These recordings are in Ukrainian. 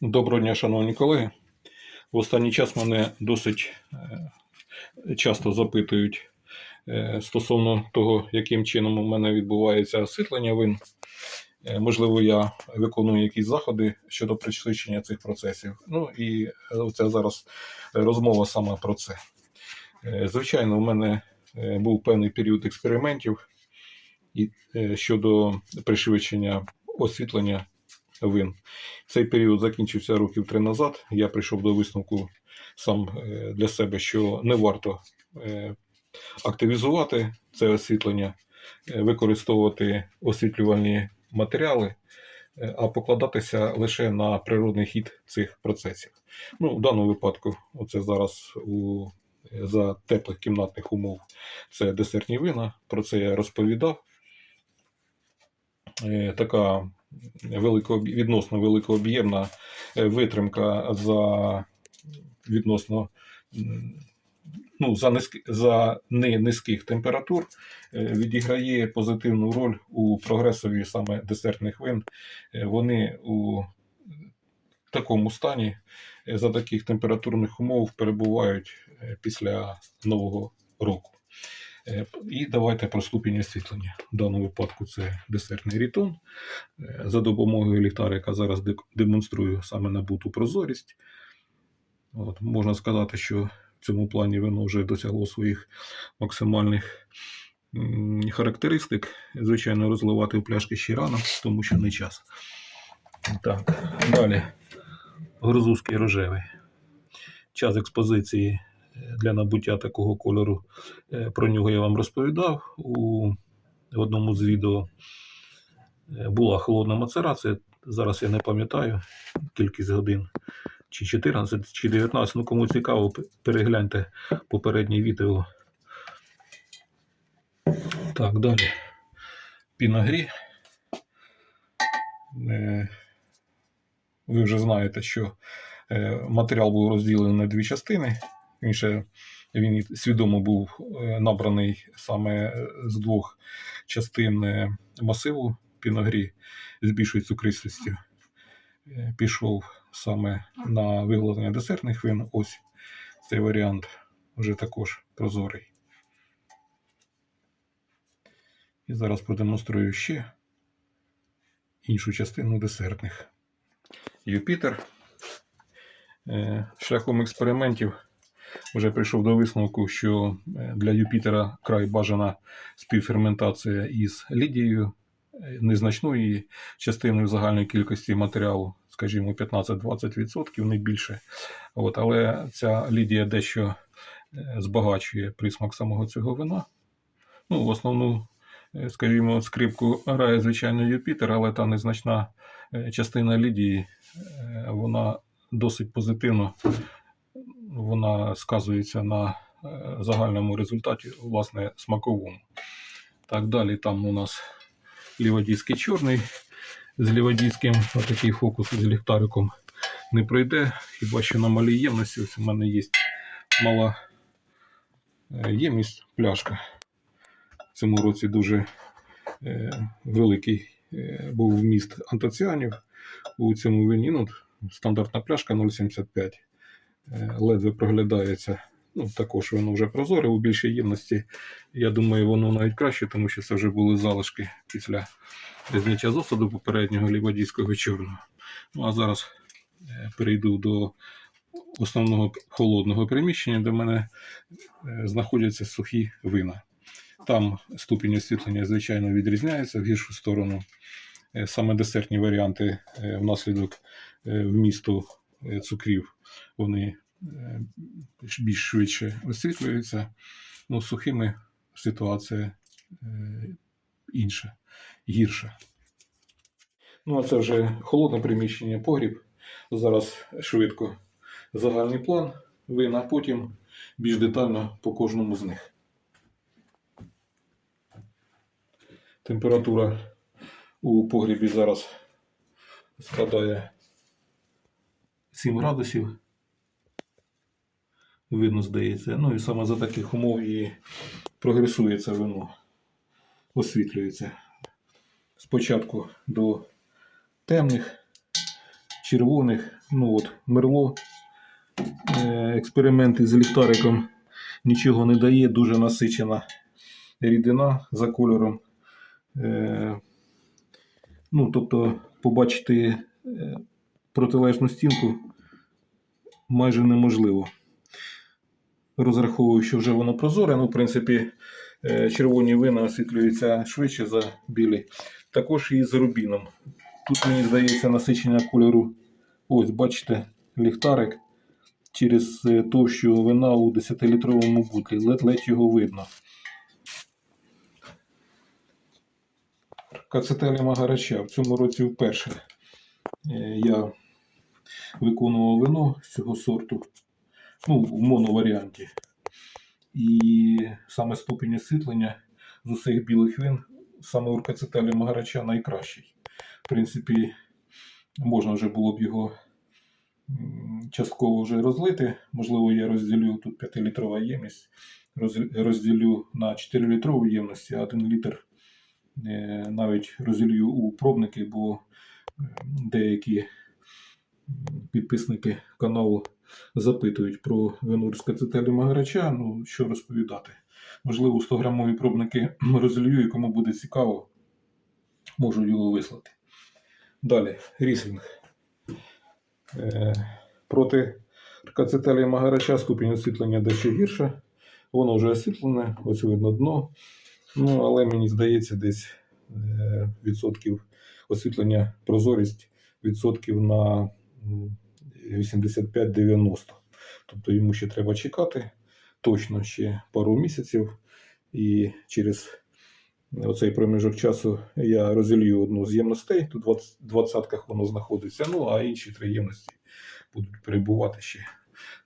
Доброго дня, шановні колеги. В останній час мене досить е, часто запитують е, стосовно того, яким чином у мене відбувається освітлення вин. Е, Можливо, я виконую якісь заходи щодо пришвидшення цих процесів. Ну і це зараз розмова саме про це. Звичайно, у мене був певний період експериментів щодо пришвидшення освітлення вин. Цей період закінчився років три назад. Я прийшов до висновку сам е, для себе, що не варто е, активізувати це освітлення, е, використовувати освітлювальні матеріали, а покладатися лише на природний хід цих процесів. Ну, в даному випадку, оце зараз у, за теплих кімнатних умов це десертні вина. Про це я розповідав. Така велико, відносно великооб'ємна е, витримка за відносно ну, за, низьки, за не низьких температур е, відіграє позитивну роль у прогресові саме десертних вин. Е, Вони у такому стані за таких температурних умов перебувають після Нового року. Е, І давайте про ступінь освітлення. В даному випадку це десертний рітон. Е, За допомогою ліхтарика зараз демонструю саме набуту прозорість. От, можна сказати, що в цьому плані вино вже досягло своїх максимальних характеристик. Звичайно, розливати в пляшки ще рано, тому що не час. Так, далі. Грузузький рожевий. Час експозиції для набуття такого кольору. Е, Про нього я вам розповідав у одному з відео. Е, Була холодна мацерація. Зараз я не пам'ятаю кількість годин, чи 14, чи 19. Ну, кому цікаво, перегляньте попереднє відео. Так, далі. Пінагрі. Е, Ви вже знаєте, що матеріал був розділений на дві частини. Він він свідомо був е, набраний саме з двох частин е, масиву піногрі з більшою цукристістю. Е, Пішов саме на виготовлення десертних вин. Ось цей варіант вже також прозорий. І зараз продемонструю ще іншу частину десертних. Юпітер. Шляхом експериментів вже прийшов до висновку, що е, для Юпітера край бажана співферментація із лідією, е, незначною частиною загальної кількості матеріалу, скажімо, 15-20%, не більше. От, але ця лідія дещо е, збагачує присмак самого цього вина. Ну, в основну, скажімо, скрипку грає, звичайно, Юпітер, але та незначна частина лідії, вона досить позитивно вона сказується на е, загальному результаті, власне, смаковому. Так, далі там у нас ліводійський чорний. З ліводійським отакий фокус з ліхтариком не пройде. Хіба що на малій ємності. Ось у мене є мала е, ємність пляшка. В цьому році дуже е, великий е, був вміст антоціанів у цьому вині. Ну, стандартна пляшка 0,75 е, ледве проглядається. Ну, також воно вже прозоре у більшій ємності. Я думаю, воно навіть краще, тому що це вже були залишки після зняття з осаду попереднього ліводійського чорного. Ну а зараз е, перейду до основного холодного приміщення, де в мене е, знаходяться сухі вина. Там ступінь освітлення, звичайно, відрізняється в гіршу сторону. Е, Саме десертні варіанти е, внаслідок е, вмісту е, цукрів вони е, більш швидше освітлюються. Ну, сухими ситуація е, інша, гірша. Ну, а це вже холодне приміщення, погріб. Зараз швидко загальний план вина, а потім більш детально по кожному з них. Температура у погрібі зараз складає 7 градусів. Видно, здається. Ну і саме за таких умов і прогресує це вино, освітлюється. Спочатку до темних червоних. Ну от, мерло. Е, Експерименти з ліхтариком нічого не дає, дуже насичена рідина за кольором. Е, Ну, тобто, побачити е, протилежну стінку майже неможливо. Розраховую, що вже воно прозоре. Ну, в принципі, е, червоні вина освітлюються швидше за білі. Також і з рубіном. Тут, мені здається, насичення кольору. Ось, бачите, ліхтарик через е, товщу вина у 10-літровому бутлі. Ледь-ледь його видно. Кацетелі Магарача. В цьому році вперше е, я виконував вино з цього сорту. Ну, в моноваріанті. І саме ступінь освітлення з усіх білих вин саме у Кацетелі Магарача найкращий. В принципі, можна вже було б його частково вже розлити. Можливо, я розділю тут 5-літрова ємність, розділю на 4-літрову ємності, а 1 літр е, навіть розділю у пробники, бо е, деякі підписники каналу запитують про вино з кацетелі Магарача. Ну, що розповідати. Можливо, 100-грамові пробники розлью, і кому буде цікаво, можу його вислати. Далі, ріслінг. Е, проти кацетелі Магарача ступінь освітлення дещо гірше. Воно вже освітлене, ось видно дно. Ну, але мені здається, десь е, відсотків освітлення прозорість відсотків на 85-90. Тобто йому ще треба чекати точно ще пару місяців. І через оцей проміжок часу я розділю одну з ємностей. Тут в 20-ках воно знаходиться. Ну а інші три ємності будуть перебувати ще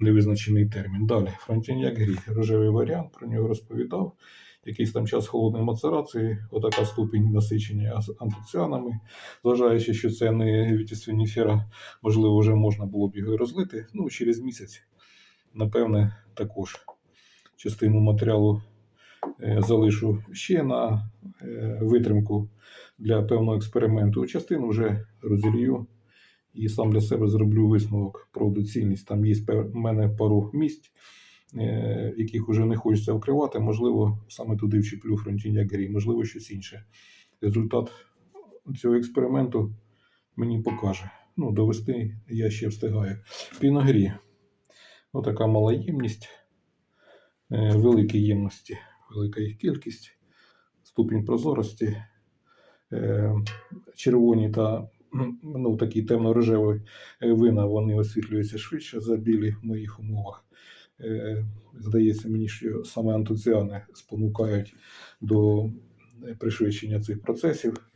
невизначений термін. Далі Фронтіньяк Грі, рожевий варіант, про нього розповідав. Якийсь там час холодної мацерації, отака ступінь насичення ас- антоціанами. Зважаючи, що це не вітісфеніфера, можливо, вже можна було б його розлити. Ну, через місяць, напевне, також частину матеріалу е, залишу ще на е, витримку для певного експерименту. Частину вже розілью і сам для себе зроблю висновок про доцільність. Там є в мене пару місць, яких вже не хочеться вкривати. Можливо, саме туди вчіплю фронтіньяк грі, можливо, щось інше. Результат цього експерименту мені покаже. Ну, довести я ще встигаю. Піногрі. Отака мала ємність, е, великі ємності, велика їх кількість, ступінь прозорості, е, червоні та ну, такі темно-рожеві е, вина вони освітлюються швидше за білі в моїх умовах. Е, Здається мені, що саме антоціани спонукають до пришвидшення цих процесів.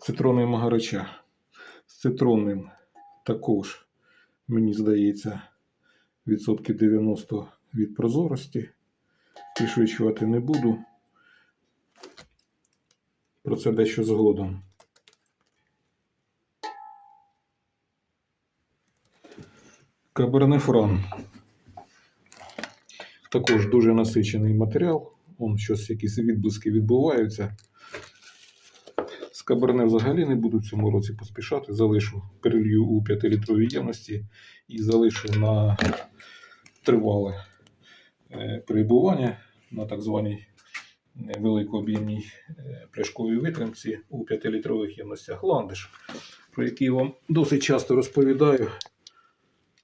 Цитронний магарача. З цитронним також, мені здається, відсотки 90 від прозорості. Пришвидшувати не буду. Про це дещо згодом. Кабернефрон. Також дуже насичений матеріал. Вон щось якісь відблиски відбуваються. З каберне взагалі не буду в цьому році поспішати. Залишу перелью у 5-літровій ємності і залишу на тривале е, перебування на так званій е, великооб'ємній е, пляшковій витримці у 5-літрових ємностях ландиш, про які я вам досить часто розповідаю.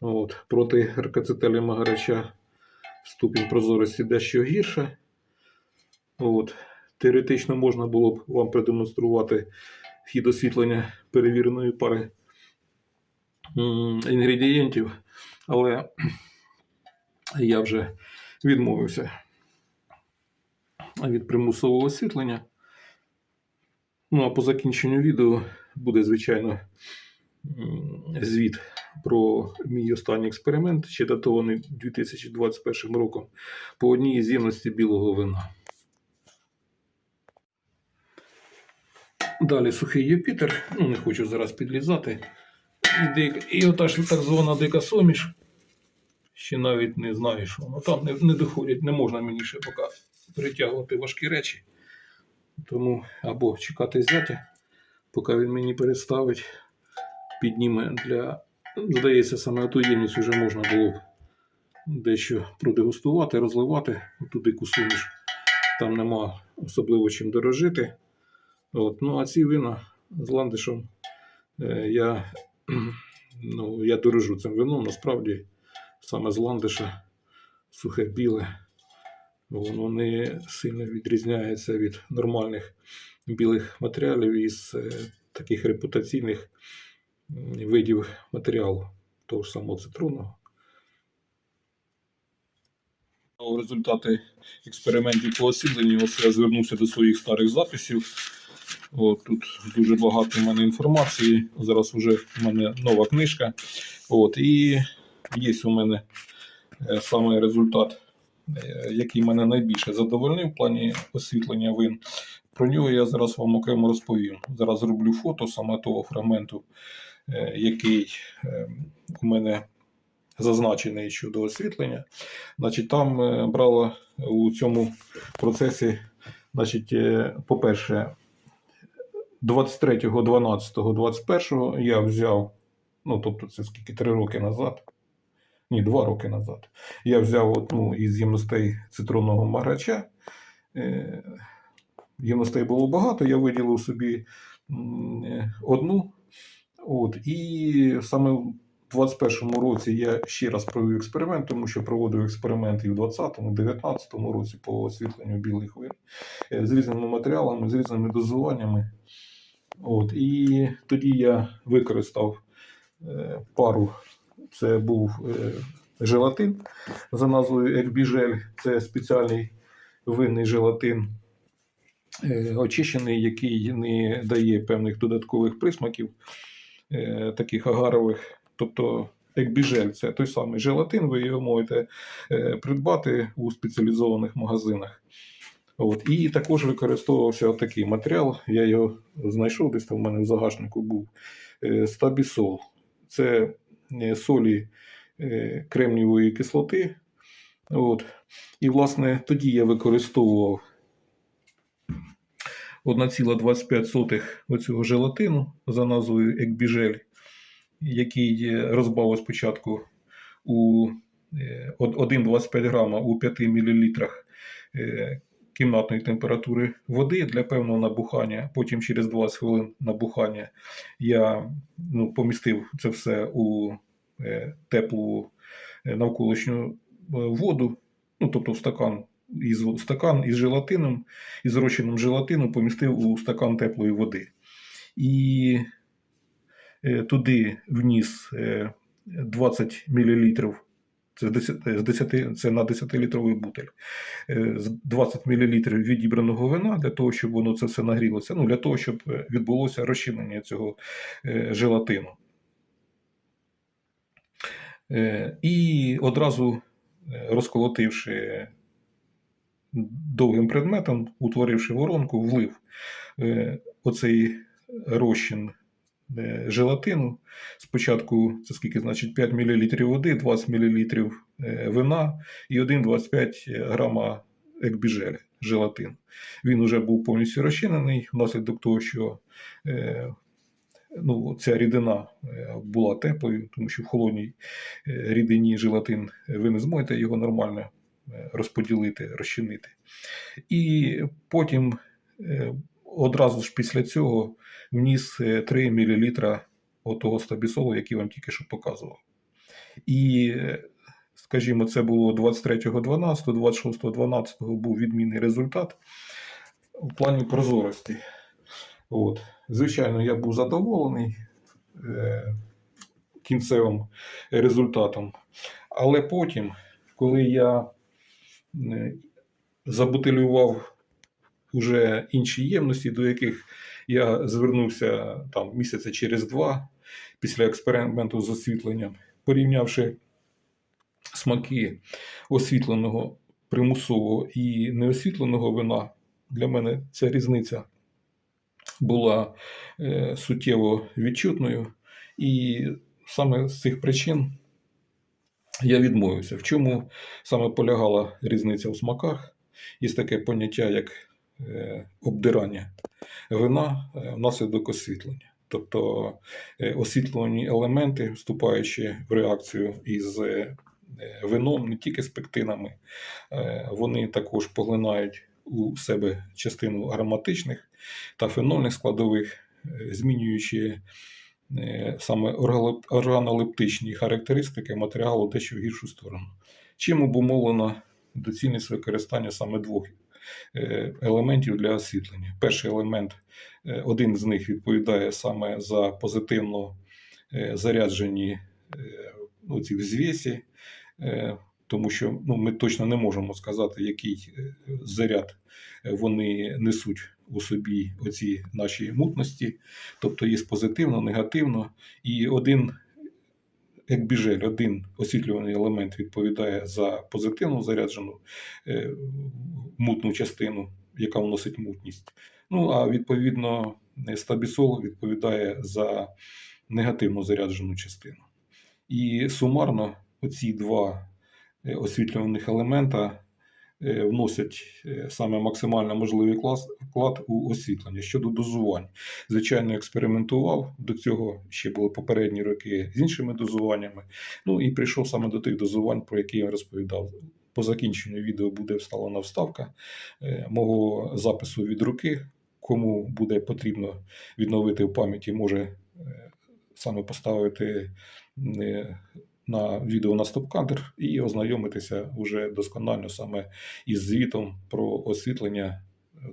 От, проти ркацетелі магарача ступінь прозорості дещо гірше. От. Теоретично можна було б вам продемонструвати хід освітлення перевіреної пари інгредієнтів, але я вже відмовився від примусового освітлення. Ну а по закінченню відео буде, звичайно, звіт про мій останній експеримент, ще датований 2021 роком, по одній із ємності білого вина. Далі сухий Юпітер, ну не хочу зараз підлізати. І, дик... і ота ж так звана дика соміш. Ще навіть не знаю, що воно там не, не доходять, не можна мені ще поки перетягувати важкі речі. Тому або чекати зятя, поки він мені переставить, підніме для. Здається, саме ту ємність вже можна було б дещо продегустувати, розливати туди кусунеш. Там нема особливо чим дорожити. От. Ну, а ці вина з ландишем е, я, ну, я дорожу цим вином. Насправді, саме з ландиша сухе біле. Воно не сильно відрізняється від нормальних білих матеріалів із е, таких репутаційних видів матеріалу, того ж самого цитруну. У результати експериментів по освітленню ось я звернувся до своїх старих записів. От, тут дуже багато в мене інформації. Зараз вже в мене нова книжка. От, і є у мене е, саме результат, е, який мене найбільше задовольнив в плані освітлення вин. Про нього я зараз вам окремо розповім. Зараз зроблю фото саме того фрагменту, який е, у мене зазначений щодо освітлення. Значить, там е, брала у цьому процесі, значить, е, по-перше, 23.12.21 я взяв, ну тобто це скільки, 3 роки назад. Ні, 2 роки назад. Я взяв одну із ємностей цитронного марача. Е, Ємностей було багато, я виділив собі е, одну. От, і саме в 21-му році я ще раз провів експеримент, тому що проводив експерименти і в 20-му, 19-му році по освітленню білих вин е, з різними матеріалами, з різними дозуваннями. От, і тоді я використав е, пару. Це був е, желатин за назвою Екбіжель. Це спеціальний винний желатин, е, очищений, який не дає певних додаткових присмаків, е, таких агарових. Тобто Екбіжель це той самий желатин, ви його можете е, придбати у спеціалізованих магазинах. От. І також використовувався такий матеріал. Я його знайшов, десь там в мене в загашнику був е, стабісол. Це е, солі кремнієвої кислоти. От. І, власне, тоді я використовував 1,25 оцього желатину за назвою Екбіжель, який е, розбавив спочатку у е, 1,25 грама у 5 мл е, кімнатної температури води для певного набухання. Потім через 20 хвилин набухання я ну, помістив це все у е, теплу е, навколишню е, воду, ну, тобто в стакан із стакан із желатином, із зрощеним желатином помістив у стакан теплої води. І е, туди вніс е, 20 мл. Це, з 10, це на 10-літровий бутель. Е, з 20 мл відібраного вина для того, щоб воно це все нагрілося. Ну, для того, щоб е, відбулося розчинення цього е, желатину. Е, І одразу е, розколотивши довгим предметом, утворивши воронку, влив е, оцей розчин е, желатину. Спочатку це скільки значить 5 мл води, 20 мл вина і 1,25 грама екбіжель желатин. Він вже був повністю розчинений внаслідок того, що е, ну, ця рідина е, була теплою, тому що в холодній е, рідині желатин е, ви не зможете його нормально е, розподілити, розчинити. І потім е, одразу ж після цього вніс е, 3 мл отого стабісолу, який вам тільки що показував. І, е, скажімо, це було 23.12, 26.12 був відмінний результат у плані прозорості. От. Звичайно, я був задоволений е, кінцевим результатом. Але потім, коли я е, забутилював уже інші ємності, до яких я звернувся там місяця через два після експерименту з освітленням, порівнявши смаки освітленого примусового і неосвітленого вина, для мене ця різниця була е, суттєво відчутною. І саме з цих причин я відмовився. В чому саме полягала різниця у смаках? Є таке поняття, як е, обдирання вина е, внаслідок освітлення. Тобто е, освітлювані елементи, вступаючи в реакцію із вином, не тільки з пектинами, вони також поглинають у себе частину ароматичних та фенольних складових, змінюючи саме оргалеп- органолептичні характеристики матеріалу дещо в гіршу сторону. Чим обумовлено доцільність використання саме двох е, елементів для освітлення. Перший елемент, е, один з них відповідає саме за позитивно е, заряджені е, ну, ці взвісі, е, тому що ну, ми точно не можемо сказати, який е, заряд е, вони несуть у собі оці наші мутності, тобто є позитивно, негативно, і один як біжель, один освітлюваний елемент відповідає за позитивно заряджену е, мутну частину, яка вносить мутність. Ну а відповідно стабісол відповідає за негативно заряджену частину. І сумарно оці два освітлюваних елемента е, вносять е, саме максимально можливий клас, вклад у освітлення щодо дозувань. Звичайно, експериментував до цього ще були попередні роки з іншими дозуваннями. Ну і прийшов саме до тих дозувань, про які я розповідав. По закінченню відео буде вставлена вставка е, мого запису від руки. Кому буде потрібно відновити в пам'яті, може е, саме поставити е, на відео на стоп-кадр і ознайомитися вже досконально саме із звітом про освітлення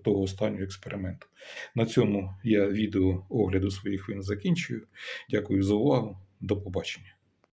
того останнього експерименту. На цьому я відео огляду своїх вин закінчую. Дякую за увагу. До побачення.